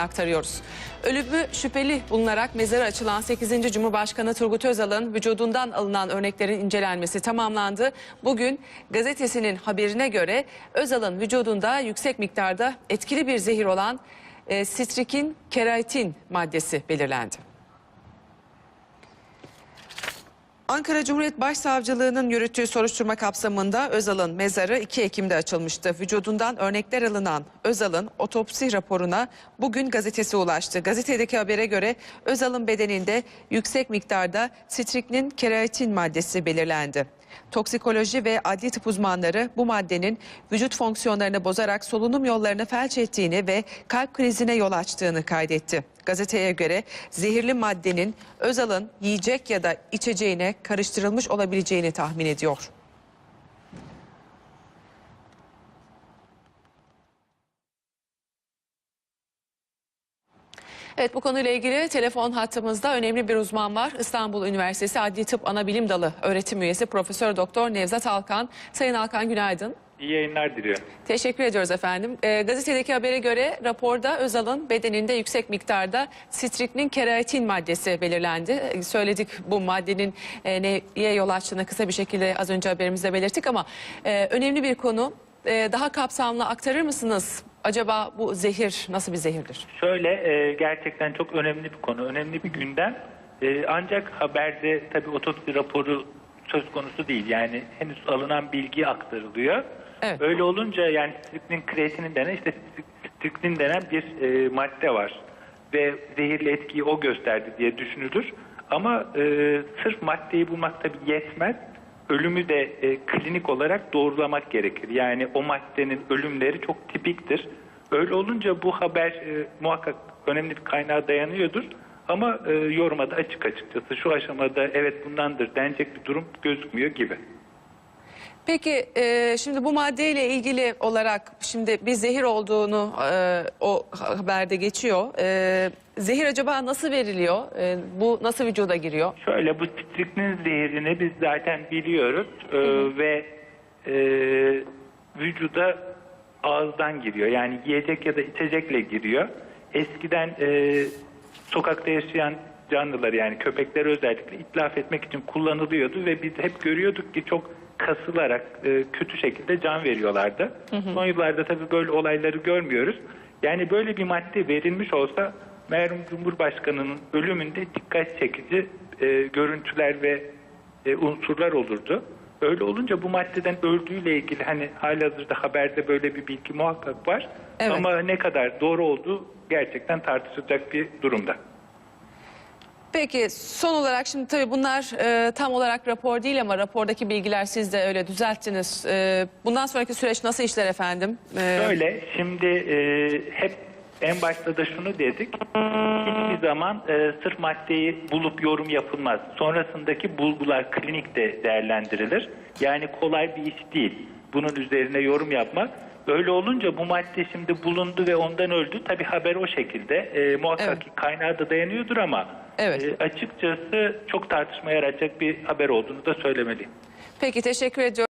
aktarıyoruz. Ölümü şüpheli bulunarak mezarı açılan 8. Cumhurbaşkanı Turgut Özal'ın vücudundan alınan örneklerin incelenmesi tamamlandı. Bugün gazetesinin haberine göre Özal'ın vücudunda yüksek miktarda etkili bir zehir olan e, sitrikin keratin maddesi belirlendi. Ankara Cumhuriyet Başsavcılığı'nın yürüttüğü soruşturma kapsamında Özal'ın mezarı 2 Ekim'de açılmıştı. Vücudundan örnekler alınan Özal'ın otopsi raporuna bugün gazetesi ulaştı. Gazetedeki habere göre Özal'ın bedeninde yüksek miktarda sitriknin keratin maddesi belirlendi. Toksikoloji ve adli tıp uzmanları bu maddenin vücut fonksiyonlarını bozarak solunum yollarını felç ettiğini ve kalp krizine yol açtığını kaydetti. Gazeteye göre zehirli maddenin Özal'ın yiyecek ya da içeceğine karıştırılmış olabileceğini tahmin ediyor. Evet bu konuyla ilgili telefon hattımızda önemli bir uzman var. İstanbul Üniversitesi Adli Tıp Anabilim Dalı öğretim üyesi Profesör Doktor Nevzat Alkan. Sayın Alkan günaydın. İyi yayınlar diliyorum. Teşekkür ediyoruz efendim. Ee, gazetedeki habere göre raporda Özal'ın bedeninde yüksek miktarda sitriknin keratin maddesi belirlendi. Ee, söyledik bu maddenin e, neye yol açtığını kısa bir şekilde az önce haberimizde belirttik ama e, önemli bir konu. E, daha kapsamlı aktarır mısınız? Acaba bu zehir nasıl bir zehirdir? Şöyle e, gerçekten çok önemli bir konu, önemli bir gündem. E, ancak haberde tabii otopsi raporu söz konusu değil. Yani henüz alınan bilgi aktarılıyor. Evet. Öyle olunca yani striknin kreatinin denen işte striknin denen bir e, madde var. Ve zehirli etkiyi o gösterdi diye düşünülür. Ama e, sırf maddeyi bulmak tabii yetmez. Ölümü de e, klinik olarak doğrulamak gerekir. Yani o maddenin ölümleri çok tipiktir. Öyle olunca bu haber e, muhakkak önemli bir kaynağa dayanıyordur. Ama e, yoruma da açık açıkçası. Şu aşamada evet bundandır denecek bir durum gözükmüyor gibi. Peki e, şimdi bu maddeyle ilgili olarak şimdi bir zehir olduğunu e, o haberde geçiyor. E, zehir acaba nasıl veriliyor? E, bu nasıl vücuda giriyor? Şöyle bu striknin zehirini biz zaten biliyoruz Ee, ve e, vücuda ağızdan giriyor. Yani yiyecek ya da içecekle giriyor. Eskiden e, sokakta yaşayan canlılar yani köpekler özellikle itlaf etmek için kullanılıyordu ve biz hep görüyorduk ki çok kasılarak e, kötü şekilde can veriyorlardı. Son yıllarda tabii böyle olayları görmüyoruz. Yani böyle bir madde verilmiş olsa merhum Cumhurbaşkanı'nın ölümünde dikkat çekici e, görüntüler ve e, unsurlar olurdu. Öyle olunca bu maddeden öldüğüyle ilgili hani halihazırda haberde böyle bir bilgi muhakkak var. Evet. Ama ne kadar doğru olduğu gerçekten tartışılacak bir durumda. Peki son olarak şimdi tabii bunlar e, tam olarak rapor değil ama rapordaki bilgiler siz de öyle düzelttiniz. E, bundan sonraki süreç nasıl işler efendim? E, Şöyle şimdi e, hep en başta da şunu dedik. Hiçbir zaman e, sırf maddeyi bulup yorum yapılmaz. Sonrasındaki bulgular klinikte değerlendirilir. Yani kolay bir iş değil. Bunun üzerine yorum yapmak. Öyle olunca bu madde şimdi bulundu ve ondan öldü. Tabii haber o şekilde. E, muhakkak Evet. ki kaynağı da dayanıyordur ama Evet. e, açıkçası çok tartışmaya yaratacak bir haber olduğunu da söylemeliyim. Peki teşekkür ediyorum.